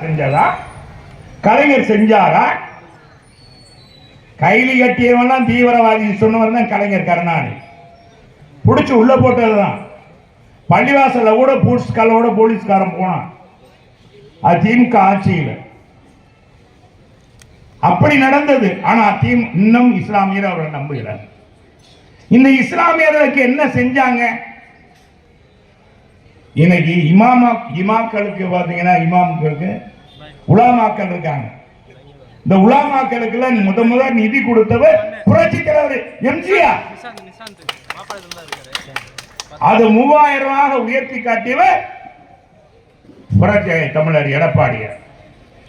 செஞ்சதா கலைஞர் செஞ்சாரா? கைலி கட்டியவன்லாம் தீவிரவாதி சொன்னவர் தான் கலைஞர் கருணாநிதி. பிடிச்சி உள்ள போட்டதுதான் பள்ளிவாசல கூட பூட்ஸ் கலோட போலீஸ்காரன் போனான். அது திமுக ஆட்சியில். அப்படி நடந்தது. ஆனா தீம் இன்னும் இஸ்லாமியர் அவரை நம்புகிறார் இந்த இஸ்லாமியர்களுக்கு என்ன செஞ்சாங்க? இன்னைக்கு இமாமா இமாக்களுக்கு பார்த்தீங்கன்னா இமாம்களுக்கு உலாமாக்கள் இருக்காங்க. இந்த உலாமாக்களுக்கு முத முத நிதி கொடுத்தவர் புரட்சி தலைவர் எம்ஜிஆர். அது மூவாயிரம் ரூபாய் உயர்த்தி காட்டியவர் புரட்சி தமிழர் எடப்பாடியார்.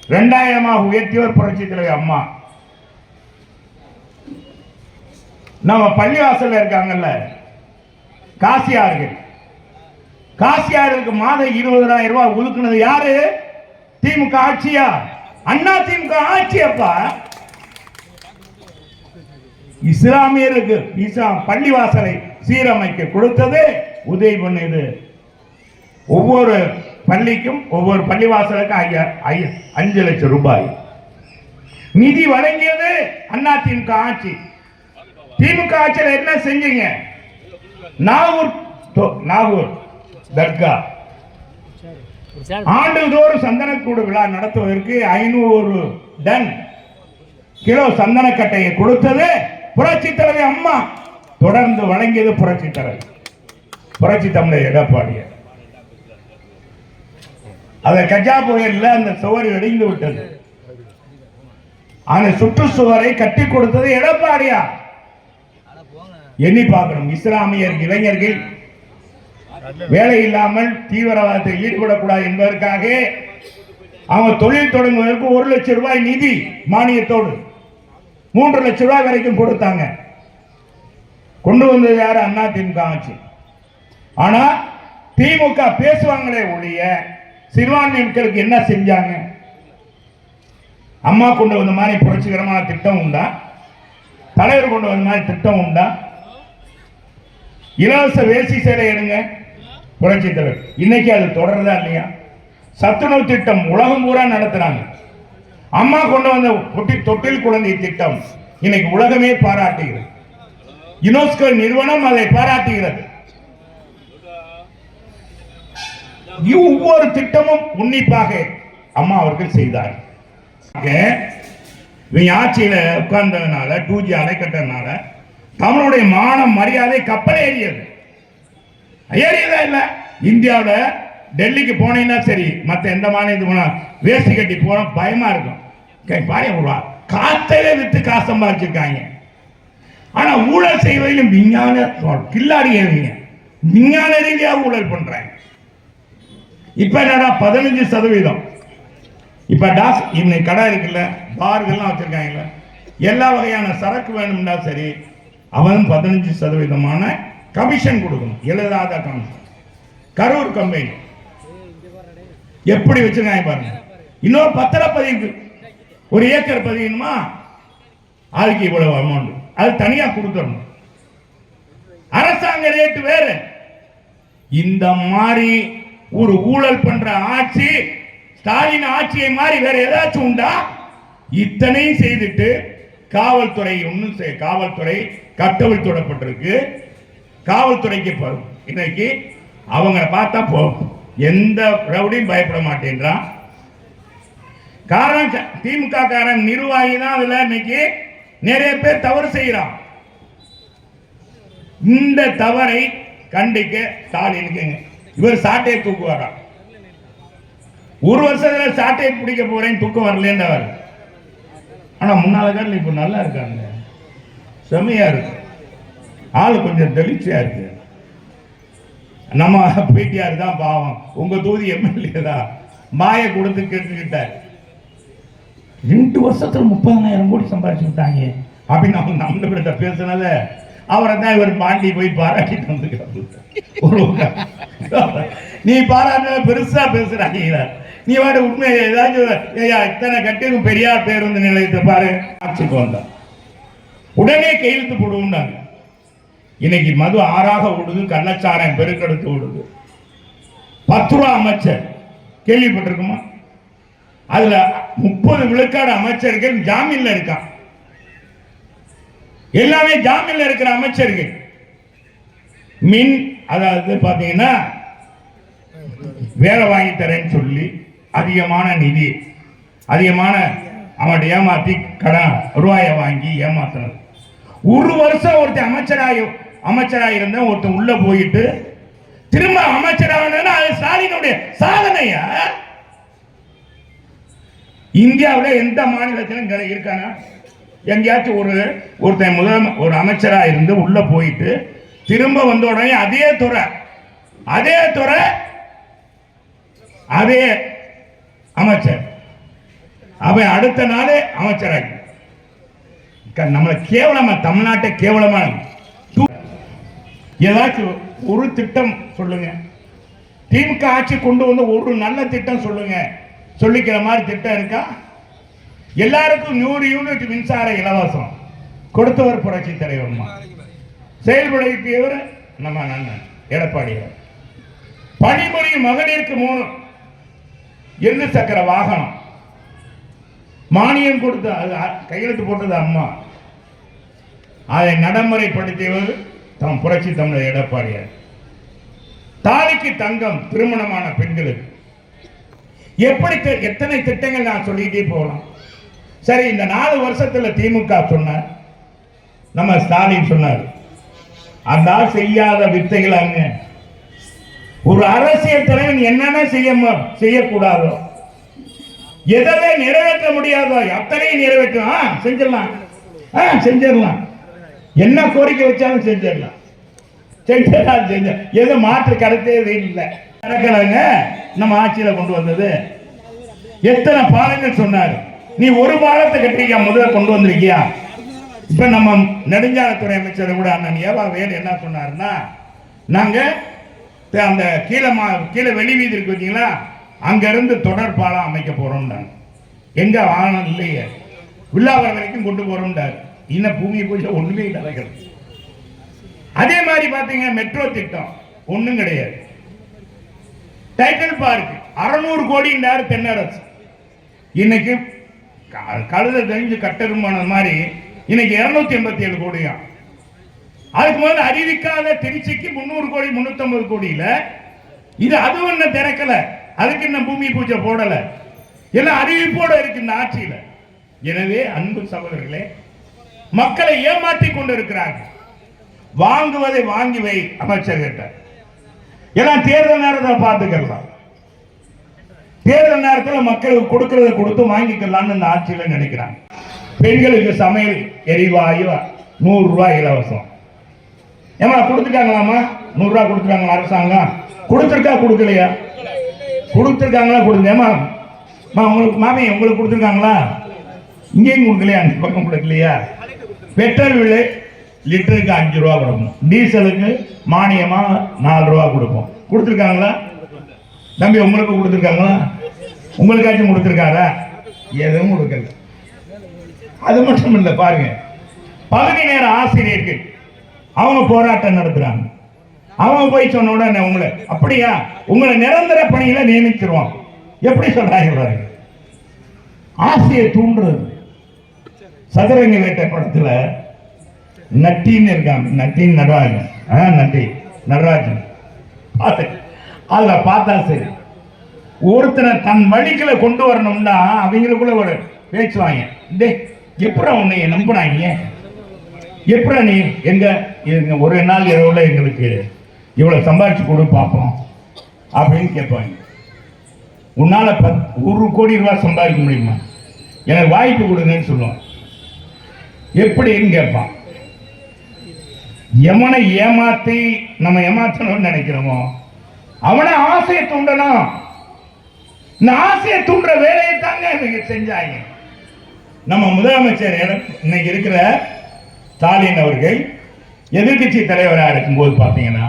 ரெண்டாயிரமாக உயர்த்தியவர் புரட்சி தலைவர் அம்மா. நம்ம பள்ளிவாசல்ல இருக்காங்கல்ல காசியார்கள். காசியாருக்கு மாதம் இருபதாயிரம் ரூபாய் ஒதுக்குனது யாரு? திமுக ஆட்சியா? அண்ணா திமுக ஆட்சி அப்பா இஸ்லாமியருக்கு இஸ்லாம் பள்ளிவாசலை சீரமைக்க கொடுத்தது உதவி பண்ணது ஒவ்வொரு பள்ளிக்கும் ஒவ்வொரு பள்ளிவாசலுக்கும் ஐயா ஐயா அஞ்சு லட்சம் ரூபாய். நிதி வழங்கியது அண்ணா திமுக ஆட்சி. திமுக ஆட்சியில் என்ன செஞ்சீங்க? நாகூர் தொ- நாகூர். தர்கா. ஆண்டுதோறும் சந்தனக்கூடு விழா நடத்துவதற்கு ஐநூறு டன் கிலோ சந்தனக்கட்டையை கொடுத்தது புரட்சி தலைவி அம்மா. தொடர்ந்து வழங்கியது புரட்சி தலைவி. புரட்சி தமிழர் எடப்பாடிய. அதை கஜா புயல்ல அந்த சுவர் இடிந்து விட்டது. அந்த சுற்றுச்சுவரை கட்டி கொடுத்தது எடப்பாடியா? எண்ணி பார்க்கணும். இஸ்லாமியர் இளைஞர்கள் வேலை இல்லாமல் தீவிரவாதத்தில் ஈடுபடக்கூடாது என்பதற்காக அவங்க தொழில் தொடங்குவதற்கு ஒரு லட்சம் ரூபாய் நிதி மானியத்தோடு மூன்று லட்சம் ரூபாய் வரைக்கும் கொடுத்தாங்க. கொண்டு வந்தது யார்? அண்ணா திமுக ஆட்சி. ஆனா திமுக பேசுவாங்களே ஒழிய சிறுபான்மை மக்களுக்கு என்ன செஞ்சாங்க? அம்மா கொண்டு வந்த மாதிரி புரட்சிகரமான திட்டம் உண்டா? தலைவர் கொண்டு வந்த மாதிரி திட்டம் உண்டா? இலவச வேசி சேலை எடுங்க. புரட்சி தலைவர் இன்னைக்கு அது தொடருதா இல்லையா? சத்துணவு திட்டம் உலகம் பூரா நடத்துறாங்க. அம்மா கொண்டு வந்த தொட்டி- தொட்டில் குழந்தை திட்டம் இன்னைக்கு உலகமே பாராட்டுகிறது. யுனெஸ்கோ நிறுவனம் அதை பாராட்டுகிறது. ஒவ்வொரு திட்டமும் உன்னிப்பாக அம்மா அவர்கள் செய்தார். இவங்க ஆட்சியில உட்கார்ந்ததுனால டூ ஜி அணைக்கட்டதுனால தமிழுடைய மானம் மரியாதை கப்பல் ஏறியது. ஏறியதா இல்ல. இந்தியாவில் டெல்லிக்கு போனீங்கன்னா சரி மற்ற எந்த மாநிலத்துக்கு போனா வேஷ்டி கட்டி போனால் பயமா இருக்கும். கே- பாயம் விடுவா காத்தையில வித்து காசு சம்பாதிச்சிருக்காங்க ஆனா ஊழல் செய்வதிலும் விஞ்ஞான கில்லாடி ஏறிங்க விஞ்ஞான ரீதியாக ஊழல் பண்றாங்க இப்ப என்னடா பதினஞ்சு சதவீதம்? இப்ப டாஸ் இன்னைக்கு கடை இருக்குல்ல பார்கள்லாம் வச்சிருக்காங்கல்ல. எல்லா வகையான சரக்கு வேணும்னா சரி அவன் பதினஞ்சு சதவீதமான கமிஷன் கொடுக்கணும். எழுதாத கமிஷன் கரூர் கம்பெனி எப்படி வச்சிருக்காங்க பாருங்க. இன்னொரு பத்திரப்பதிவு ஒரு ஏக்கர் பதியணுமா? அதுக்கு இவ்வளவு அமௌண்ட் அது தனியா கொடுத்துடணும். அரசாங்க ரேட்டு வேற. இந்த மாதிரி ஒரு ஊழல் பண்ற ஆட்சி ஸ்டாலின் ஆட்சியை மாதிரி வேற ஏதாச்சும் உண்டா? இத்தனையும் செய்துட்டு காவல்துறை ஒன்றும் காவல்துறை கட்டவிழ் தொடப்பட்டிருக்கு காவல்துறைக்கு போகும் இன்னைக்கு அவங்க பார்த்தா போகும் எந்த ரவுடியும் பயப்பட மாட்டேன்றான். காரணம் திமுக காரன் நிர்வாகி தான் அதுல இன்னைக்கு நிறைய பேர் தவறு செய்யறான் இந்த தவறை கண்டிக்க ஸ்டாலினுக்கு இவர் சாட்டையை தூக்குவாராம் ஒரு வருஷத்துல சாட்டையை பிடிக்க போறேன் தூக்கம் வரலன்றவர். ஆனா முன்னால காரணம் இப்ப நல்லா இருக்காங்க. செமையா இருக்கு. ஆளு கொஞ்சம் தெளிச்சியா இருக்கு. நம்ம பிடிஆர் தான் பாவம். உங்க தொகுதி எம்எல்ஏ தான். மாய கொடுத்து கேட்டுக்கிட்டார். ரெண்டு வருஷத்துல முப்பதாயிரம் கோடி சம்பாதிச்சு விட்டாங்க. அப்படின்னு அவங்க நம்மகிட்ட பேசுனத அவரை தான் இவர் பாண்டி போய் பாராட்டிட்டு வந்துக்கிறாரு ஒரு நீ பாராட்ட பெருசா பேசுறாங்க. நீ வாட உண்மை ஏதாச்சும் ஐயா இத்தனை கட்டிடும் பெரியார் பேருந்து நிலையத்தை பாரு. ஆட்சிக்கு வந்தான் உடனே கையெழுத்து போடுவோம்னாங்க இன்னைக்கு மது ஆறாக ஓடுது கள்ளச்சாரம் பெருக்கெடுத்து ஓடுது. பத்து ரூபா அமைச்சர் கேள்விப்பட்டிருக்குமா? அதுல முப்பது விழுக்காடு அமைச்சர்கள் ஜாமீன்ல இருக்கான். எல்லாமே ஜாமீன்ல இருக்கிற அமைச்சர்கள். மின் அதாவது பாத்தீங்கன்னா வேலை வாங்கி தரேன்னு சொல்லி அதிகமான நிதி அதிகமான அவன் ஏமாத்தி கடன் ரூபாயை வாங்கி ஏமாத்தினது ஒரு வருஷம் ஒருத்தர் அமைச்சராக அமைச்சராக இருந்தேன் ஒருத்தன் உள்ள போயிட்டு திரும்ப அமைச்சராகனா அது ஸ்டாலினுடைய சாதனையா? இந்தியாவில் எந்த மாநிலத்திலும் இருக்கானா? எங்கேயாச்சும் ஒரு ஒருத்தன் முதல் ஒரு அமைச்சராக இருந்து உள்ள போயிட்டு திரும்ப வந்த உடனே அதே துறை அதே துறை அதே அமைச்சர். அவன் அடுத்த நாளே அமைச்சராகி. நம்மளை கேவலமா தமிழ்நாட்டை கேவலமா ஏதாச்சும் ஒரு திட்டம் சொல்லுங்க. திமுக ஆட்சி கொண்டு வந்து ஒரு நல்ல திட்டம் சொல்லுங்க. சொல்லிக்கிற மாதிரி திட்டம் இருக்கா? எல்லாருக்கும் நூறு யூனிட் மின்சார இலவசம். கொடுத்தவர் புரட்சி தலைவர்மா செயல்படுத்தியவர் நம்ம அண்ணன் எடப்பாடியார் பணிபுரியும் மகளிருக்கு மூணு இரண்டு சக்கர வாகனம். மானியம் கொடுத்த அது கையெழுத்து போட்டது அம்மா. அதை நடைமுறைப்படுத்தியவர் தம் புரட்சி தமிழர் எடப்பாடியார். தாலிக்கு தங்கம் திருமணமான பெண்களுக்கு. எப்படி எத்தனை திட்டங்கள் நான் சொல்லிக்கிட்டே போகலாம். சரி இந்த நாலு வருஷத்துல திமுக சொன்னார். நம்ம ஸ்டாலின் சொன்னார். அதான் செய்யாத வித்தைகளாங்க ஒரு அரசியல் தலைவன் என்னென்ன செய்ய செய்யக்கூடாதோ எதனை நிறைவேற்ற முடியாதோ அத்தனையும் நிறைவேற்றலாம் ஆ, செஞ்சிடலாம். ஆ செஞ்சிடலாம். என்ன கோரிக்கை வச்சாலும் செஞ்சிடலாம் செஞ்சிடலாம் செஞ்ச எது மாற்று கருத்தே இல்லை. நடக்கலைங்க. நம்ம ஆட்சியில் கொண்டு வந்தது. எத்தனை பாலங்கள் சொன்னார். நீ ஒரு பாலத்தை கட்டிருக்கியா? முதல்ல கொண்டு வந்திருக்கியா? இப்ப நம்ம நெடுஞ்சாலைத்துறை அமைச்சர் கூட அண்ணன் ஏவா வேலு என்ன சொன்னாருன்னா நாங்க அந்த கீழே மா கீழே வெளி வீதி இருக்கு பார்த்தீங்களா அங்கேருந்து தொடர் பாலம் அமைக்க போறோம்னாங்க. எங்க வாகனம் இல்லையே. வில்லாவரம் வரைக்கும் கொண்டு போறோம்டாரு இன்னும் பூமி பூஜை ஒண்ணுமே நடக்கிறது அதே மாதிரி பாத்தீங்க மெட்ரோ திட்டம். ஒண்ணும் கிடையாது. டைட்டல் பார்க் அறுநூறு கோடின்றாரு தென்னரசு. இன்னைக்கு க- கழுத தெரிஞ்சு கட்டெருமான மாதிரி இன்னைக்கு இருநூத்தி எண்பத்தி ஏழு கோடியா. அதுக்கு முதல்ல அறிவிக்காத திருச்சிக்கு முந்நூறு கோடி முன்னூத்தம்பது கோடியில. இது அதுவும் இன்னும் திறக்கல. அதுக்கு இன்னும் பூமி பூஜை போடல. எல்லாம் அறிவிப்போட இருக்கு இந்த ஆட்சியில. எனவே அன்பு சகோதரர்களே மக்களை ஏமாற்றி கொண்டிருக்கிறார்கள். வாங்குவதை வாங்கி வை அமைச்சர்கிட்ட. ஏன்னா தேர்தல் நேரத்தில் பார்த்துக்கலாம். தேர்தல் நேரத்தில் மக்களுக்கு கொடுக்கறத கொடுத்து வாங்கிக்கலாம்னு இந்த ஆட்சியில நினைக்கிறாங்க. பெண்களுக்கு சமையல் எரிவாயு நூறு ரூபாய் இலவசம். ஏமா கொடுத்துட்டாங்களாமா நூறுரூவா கொடுத்துட்டாங்களா அரசாங்கம்? கொடுத்துருக்கா கொடுக்கலையா? கொடுத்துருக்காங்களா கொடுங்க ஏமா மா உங்களுக்கு மாமி உங்களுக்கு கொடுத்துருக்காங்களா? இங்கேயும் கொடுக்கலையா? அந்த பக்கம் கொடுக்கலையா பெட்ரோல் விலை லிட்டருக்கு அஞ்சு ரூபா கொடுப்போம். டீசலுக்கு மானியமாக நாலு ரூபா கொடுப்போம். கொடுத்துருக்காங்களா? தம்பி உங்களுக்கு கொடுத்துருக்காங்களா? உங்களுக்காச்சும் கொடுத்துருக்காரா? எதுவும் கொடுக்கல. அது மட்டும் இல்லை பாருங்க. பகுதி நேர ஆசிரியர்கள் அவங்க போராட்டம் நடத்துறாங்க. அவங்க போய் சொன்ன உடனே உங்களை அப்படியா? உங்களை நிரந்தர பணியில நியமிச்சிருவான் எப்படி சொல்றாங்க பாருங்க. ஆசையை தூண்டுறது. சதுரங்க வேட்டை படத்துல நட்டின்னு இருக்காங்க. நட்டின் நடராஜன். ஆ நட்டி. நடராஜன். பார்த்து. அதுல பார்த்தா சரி. ஒருத்தனை தன் வழிக்கில் கொண்டு வரணும்னா அவங்களுக்குள்ள ஒரு பேச்சுவாங்க டே எப்படா உன்னை நம்பினாங்க? எப்படா நீ? எங்க? ஒரு நாள் இரவுல எங்களுக்கு இவ்வளவு சம்பாதிச்சு கொடு பார்ப்போம் அப்படின்னு கேட்பாங்க. உன்னால பத் ஒரு கோடி ரூபாய் சம்பாதிக்க முடியுமா? எனக்கு வாய்ப்பு கொடுங்கன்னு சொல்லுவான் எப்படின்னு கேட்பான். எவனை ஏமாத்தி நம்ம ஏமாற்றணும்னு நினைக்கிறோமோ அவனை ஆசையை தூண்டணும். இந்த ஆசையை தூண்டுற வேலையை தாங்க இவங்க செஞ்சாங்க. நம்ம முதலமைச்சர் இடம் இன்னைக்கு இருக்கிற ஸ்டாலின் அவர்கள் எதிர்க்கட்சி தலைவராக இருக்கும்போது பார்த்தீங்கன்னா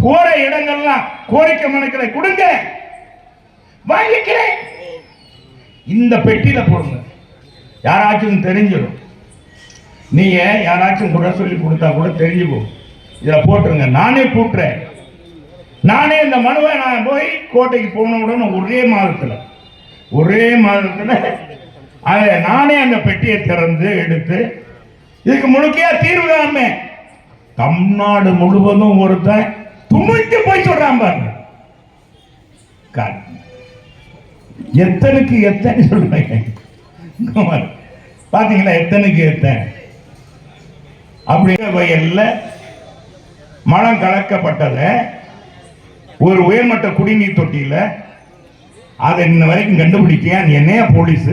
போற இடங்கள்லாம் கோரிக்கை மனுக்களை கொடுங்க வாங்கிக்கிறேன். இந்த பெட்டியில போடுங்க. யாராச்சும் தெரிஞ்சிடும். நீங்கள் யாராச்சும் கூட சொல்லி கொடுத்தா கூட தெரிஞ்சு போகும் போட்டுருங்க. நானே போட்டுறேன். நானே இந்த மனுவை நான் போய் கோட்டைக்கு போன உடனே ஒரே மாதத்தில் ஒரே மாதத்தில் அதை நானே அந்த பெட்டியை திறந்து எடுத்து இதுக்கு முழுக்கையா தீர்வு காமே தமிழ்நாடு முழுவதும் ஒருத்தன் துணிக்கு போய் சொல்றான் பாருங்க. எத்தனுக்கு எத்தனை சொல்றேன். பாத்தீங்களா? எத்தனுக்கு எத்தனை? அப்படிங்கிற வயல்ல மலம் கலக்கப்பட்டத ஒரு உயர்மட்ட குடிநீர் தொட்டியில அதை இன்ன வரைக்கும் கண்டுபிடிக்கியா என்னைய போலீஸு? போலீஸ்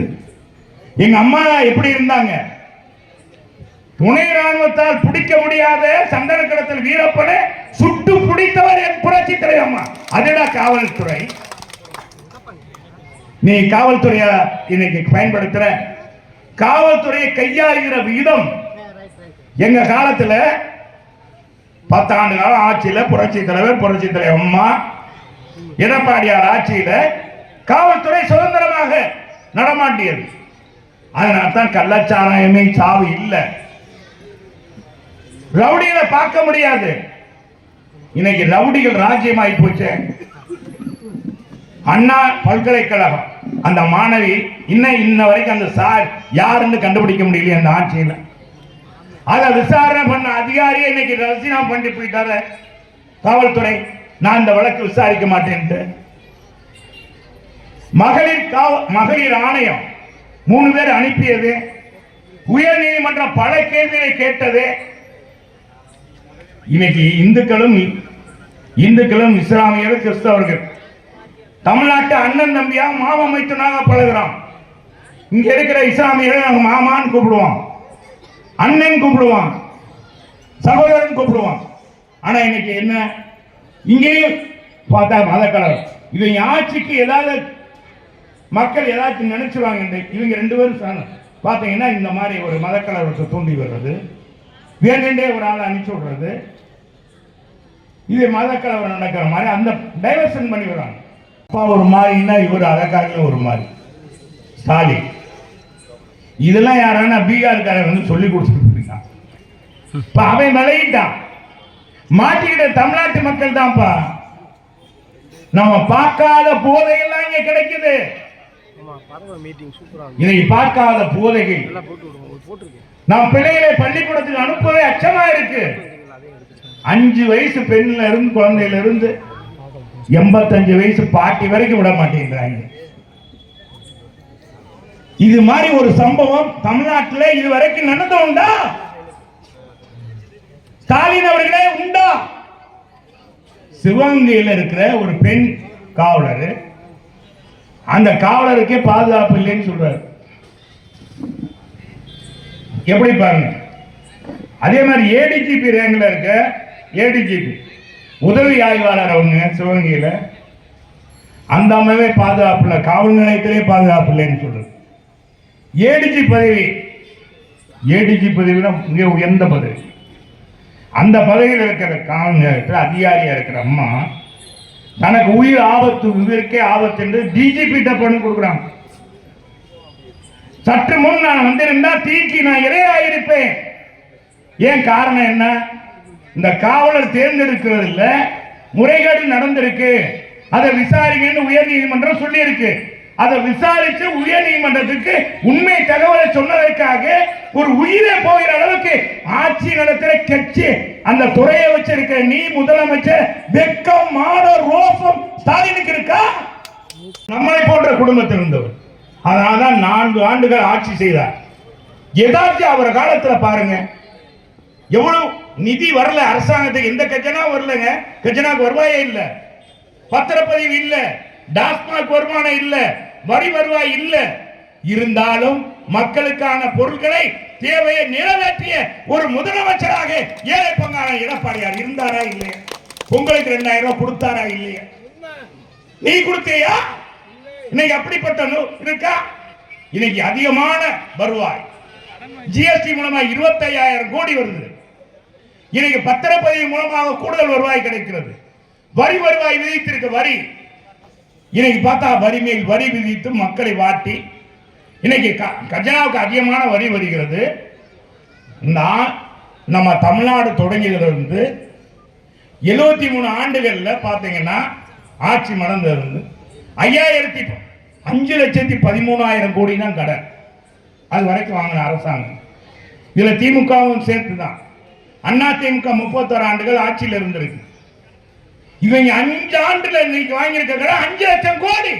எங்க அம்மா எப்படி இருந்தாங்க? துணை ராணுவத்தால் பிடிக்க முடியாத சந்தன கடத்தல் வீரப்பனை சுட்டு பிடித்தவர் என் புரட்சி தலைவர் அம்மா. அதுடா காவல்துறை. நீ காவல்துறைய இன்னைக்கு பயன்படுத்துற? காவல்துறையை கையாளுகிற விதம் எங்க காலத்துல பத்தாண்டு காலம் ஆட்சியில புரட்சி தலைவர் புரட்சி தலைவர் அம்மா எடப்பாடியார் ஆட்சியில காவல்துறை சுதந்திரமாக நடமாட்டியது. அதனால தான் கள்ளச்சாராயமே சாவு இல்லை. ரவுடிகளை பார்க்க முடியாது. இன்னைக்கு ரவுடிகள் ராஜ்யமாயி போச்சு. அண்ணா பல்கலைக்கழகம் அந்த மாணவி இன்னும் இன்ன வரைக்கும் அந்த சார் யாருன்னு கண்டுபிடிக்க முடியல அந்த ஆட்சியில். அதை விசாரணை பண்ண அதிகாரியை இன்னைக்கு ரசினா பண்ணி போயிட்டாரு. காவல்துறை நான் இந்த வழக்கு விசாரிக்க மாட்டேன்ட்டு மகளிர் மகளிர் ஆணையம் மூணு பேர் அனுப்பியது. உயர் நீதிமன்றம் பல கேள்விகளை கேட்டது. இன்னைக்கு இந்துக்களும் இந்துக்களும் இஸ்லாமியர்கள் கிறிஸ்தவர்கள். தமிழ்நாட்டு அண்ணன் தம்பியா மாமமைத்துனாக பழகிறான். இங்க இருக்கிற இஸ்லாமியர்கள் நாங்கள் மாமான்னு கூப்பிடுவோம். அண்ணன் கூப்பிடுவான். சகோதரன் கூப்பிடுவான். ஆனா இன்னைக்கு என்ன? இங்கேயும் பார்த்தா மதக்கலர் இவங்க ஆட்சிக்கு ஏதாவது மக்கள் ஏதாச்சும் நினைச்சுவாங்க இவங்க ரெண்டு பேரும் பார்த்தீங்கன்னா இந்த மாதிரி ஒரு மதக்கலவரத்தை தூண்டி வர்றது. வேணுண்டே ஒரு ஆளை அனுப்பிச்சு விடுறது. இது மதக்கலவரம் நடக்கிற மாதிரி அந்த டைவர்ஷன் பண்ணி விடுறாங்க. அப்பா ஒரு மாதிரின்னா இவர் அதற்காக ஒரு மாதிரி ஸ்டாலின். இதெல்லாம் யாரானா பீகார்காரன் வந்து சொல்லி கொடுத்துட்டு இருக்கான் இப்ப அவன் விளையிட்டான். மாட்டிக்கிட்ட தமிழ்நாட்டு மக்கள் தான்ப்பா. நம்ம பார்க்காத போதையெல்லாம் இங்க கிடைக்குது. இன்னைக்கு பார்க்காத போதைகள். நம்ம பிள்ளைகளை பள்ளிக்கூடத்துக்கு அனுப்பவே அச்சமா இருக்கு. அஞ்சு வயசு பெண்ணுல இருந்து குழந்தையில இருந்து எண்பத்தஞ்சு வயசு பாட்டி வரைக்கும் விட மாட்டேங்கிறாங்க. இது மாதிரி ஒரு சம்பவம் தமிழ்நாட்டில் இது வரைக்கும் உண்டா? ஸ்டாலின் அவர்களே உண்டா? சிவகங்கையில் இருக்கிற ஒரு பெண் காவலர் அந்த காவலருக்கே பாதுகாப்பு இல்லைன்னு சொல்றாரு. எப்படி பாருங்க? அதே மாதிரி ஏடிஜிபி ரேங்கில் இருக்க ஏடிஜிபி உதவி ஆய்வாளர் அவங்க சிவகங்கையில் அந்த அம்மாவே பாதுகாப்பு இல்லை காவல் நிலையத்திலே பாதுகாப்பு இல்லைன்னு சொல்றது ஏடிஜி பதவி. ஏடிஜி பதவினா மிக உயர்ந்த பதவி. அந்த பதவியில் இருக்கிற காவல் அதிகாரியாக இருக்கிற அம்மா தனக்கு உயிர் ஆபத்து உயிருக்கே ஆபத்து என்று டிஜிபி பண்ணி கொடுக்குறாங்க சற்று முன் நான் வந்திருந்தா தீக்கி நான் இரையாயிருப்பேன். ஏன் காரணம் என்ன? இந்த காவலர் தேர்ந்தெடுக்கிறது இல்லை முறைகேடு நடந்திருக்கு. அதை விசாரிங்கன்னு உயர் நீதிமன்றம் சொல்லியிருக்கு. அதை விசாரித்து உயர் நீதிமன்றத்துக்கு உண்மை தகவலை சொன்னதற்காக ஒரு உயிரை போகிற அளவுக்கு ஆட்சி நடத்துற கட்சி அந்த துறையை வச்சிருக்கிற நீ முதலமைச்சர் வெக்கம் மாட ரோசம் ஸ்டாலினுக்கு இருக்கா? நம்மளை போன்ற குடும்பத்தில் இருந்தவர். அதனால்தான் நான்கு ஆண்டுகள் ஆட்சி செய்தார். ஏதாச்சும் அவர் காலத்தில் பாருங்க. எவ்வளவு நிதி வரல அரசாங்கத்துக்கு எந்த கஜனா வரலங்க. கஜனாக்கு வருவாயே இல்லை. பத்திரப்பதிவு இல்லை. டாஸ்மாக் வருமானம் இல்ல வரி வருவாய் இல்ல. இருந்தாலும் மக்களுக்கான பொருட்களை தேவையை நிறைவேற்றிய ஒரு முதலமைச்சராக ஏழை பங்கான எடப்பாடியார் இருந்தாரா இல்லையா? உங்களுக்கு ரெண்டாயிரம் ரூபாய் கொடுத்தாரா இல்லையா? நீ கொடுத்தியா? இன்னைக்கு அப்படிப்பட்ட இருக்கா? இன்னைக்கு அதிகமான வருவாய். ஜிஎஸ்டி மூலமா இருபத்தையாயிரம் கோடி வருது. இன்னைக்கு பத்திரப்பதிவு மூலமாக கூடுதல் வருவாய் கிடைக்கிறது. வரி வருவாய் விதித்திருக்க வரி இன்னைக்கு பார்த்தா வரி மேல் வரி விதித்து மக்களை வாட்டி இன்னைக்கு க- கஜனாவுக்கு அதிகமான வரி வருகிறது. நான் நம்ம தமிழ்நாடு தொடங்கியதிலிருந்து எழுபத்தி மூணு ஆண்டுகளில் பார்த்தீங்கன்னா ஆட்சி மறந்திருந்து ஐயாயிரத்தி அஞ்சு லட்சத்தி பதிமூணாயிரம் கோடி. தான் கடன் அது வரைக்கும் வாங்கின அரசாங்கம். இதில் திமுகவும் சேர்த்து தான் அண்ணா திமுக முப்பத்தோரு ஆண்டுகள் ஆட்சியில் இருந்திருக்கு. இவங்க அஞ்சு ஆண்டுல இன்னைக்கு வாங்கியிருக்கிற அஞ்சு லட்சம் கோடி.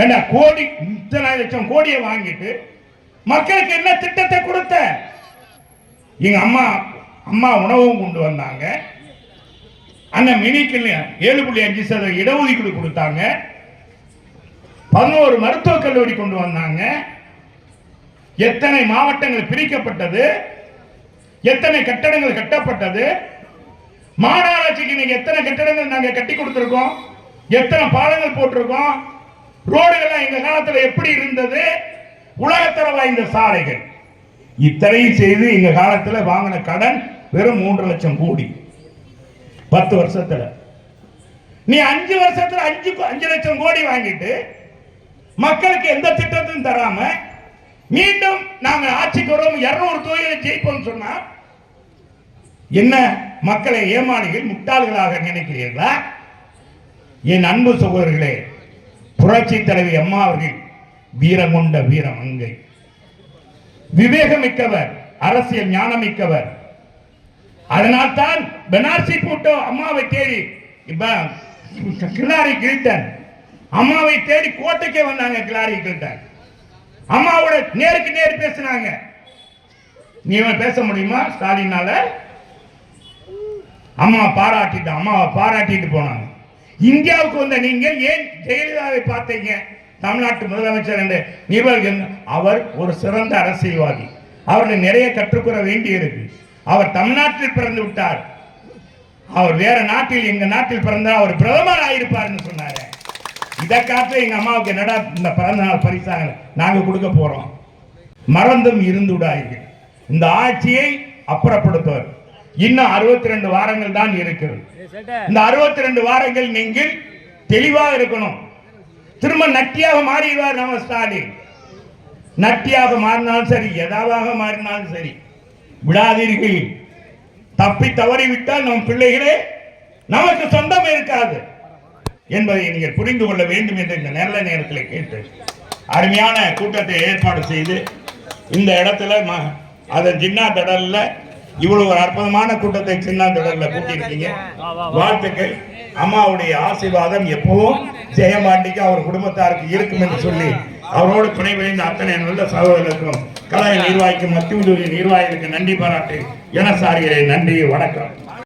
ஏண்டா கோடி இத்தனை லட்சம் கோடியை வாங்கிட்டு மக்களுக்கு என்ன திட்டத்தை கொடுத்த? எங்க அம்மா அம்மா உணவும் கொண்டு வந்தாங்க. அண்ணன் மினிக்கு ஏழு புள்ளி அஞ்சு சதவீதம் இடஒதுக்கீடு கொடுத்தாங்க. பதினோரு மருத்துவக் கல்லூரி கொண்டு வந்தாங்க. எத்தனை மாவட்டங்கள் பிரிக்கப்பட்டது? எத்தனை கட்டடங்கள் கட்டப்பட்டது? மாநகராட்சிக்கு இன்னைக்கு எத்தனை கட்டிடங்கள் நாங்க கட்டி கொடுத்துருக்கோம்? எத்தனை பாலங்கள் போட்டிருக்கோம்? ரோடுகள் எங்க காலத்துல எப்படி இருந்தது? உலகத்தர வாய்ந்த சாலைகள். இத்தனையும் செய்து எங்க காலத்துல வாங்கின கடன் வெறும் மூன்று லட்சம் கோடி. பத்து வருஷத்துல. நீ அஞ்சு வருஷத்துல அஞ்சு அஞ்சு லட்சம் கோடி வாங்கிட்டு மக்களுக்கு எந்த திட்டத்தையும் தராம மீண்டும் நாங்க ஆட்சிக்கு வரோம் இருநூறு தொகுதிகளை ஜெயிப்போம் சொன்னா என்ன? மக்களை ஏமாளிகள் முட்டாள்களாக நினைக்கிறீர்களா? என் அன்பு சகோதரர்களே புரட்சி தலைவி அம்மா அவர்கள் வீரம் கொண்ட வீரம் அங்கை. விவேகமிக்கவர் அரசியல் ஞானமிக்கவர். அதனால் தான் பெனாசி கூட்டம் அம்மாவை தேடி இப்ப கிளாரி கிழித்தன் அம்மாவை தேடி கோட்டைக்கே வந்தாங்க கிளாரி கிழித்தன் அம்மாவோட நேருக்கு நேர் பேசினாங்க. நீ பேச முடியுமா? ஸ்டாலினால அம்மா பாராட்டிட்டு அம்மாவை பாராட்டிட்டு போனாங்க. இந்தியாவுக்கு வந்த நீங்க ஏன் ஜெயலலிதாவை பார்த்தீங்க? தமிழ்நாட்டு முதலமைச்சர் என்று நிபர்கள் அவர் ஒரு சிறந்த அரசியல்வாதி. அவர்கள் நிறைய கற்றுக்கொள்ள வேண்டியிருக்கு அவர் தமிழ்நாட்டில் பிறந்து விட்டார். அவர் வேற நாட்டில் எங்க நாட்டில் பிறந்தால் அவர் பிரதமர் ஆயிருப்பார்னு சொன்னாரு. இதை காட்ட எங்க அம்மாவுக்கு என்னடா இந்த பிறந்த நாள் பரிசாக நாங்க கொடுக்க போறோம்? மறந்தும் இருந்து இந்த ஆட்சியை அப்புறப்படுத்துவார். இன்னும் அறுபத்தி ரெண்டு வாரங்கள் தான் இருக்கிறது. இந்த அறுபத்தி ரெண்டு வாரங்கள் நீங்கள் தெளிவாக இருக்கணும். திரும்ப நட்டியாக மாறிடுவார் நம்ம ஸ்டாலின். நட்டியாக மாறினாலும் சரி எதாவாக மாறினாலும் சரி விடாதீர்கள். தப்பி தவறி விட்டால் நம் பிள்ளைகளே நமக்கு சொந்தம் இருக்காது என்பதை நீங்கள் புரிந்து கொள்ள வேண்டும் என்று இந்த நல்ல நேரத்தில் கேட்டு அருமையான கூட்டத்தை ஏற்பாடு செய்து இந்த இடத்துல அதன் சின்ன திடல்ல இவ்வளவு ஒரு அற்புதமான கூட்டத்தை சின்ன திடல்ல கூட்டியிருக்கீங்க வாழ்த்துக்கள். அம்மாவுடைய ஆசீர்வாதம் எப்பவும் ஜெயமாண்டிக்கு அவர் குடும்பத்தாருக்கு இருக்கும் என்று சொல்லி அவரோடு துணை விளைந்த அத்தனை நல்ல சகோதரர்களுக்கும் கலை நிர்வாகிக்கும் மத்திய நிர்வாகிகளுக்கு நன்றி பாராட்டு. என சாருகிறேன் நன்றி வணக்கம்.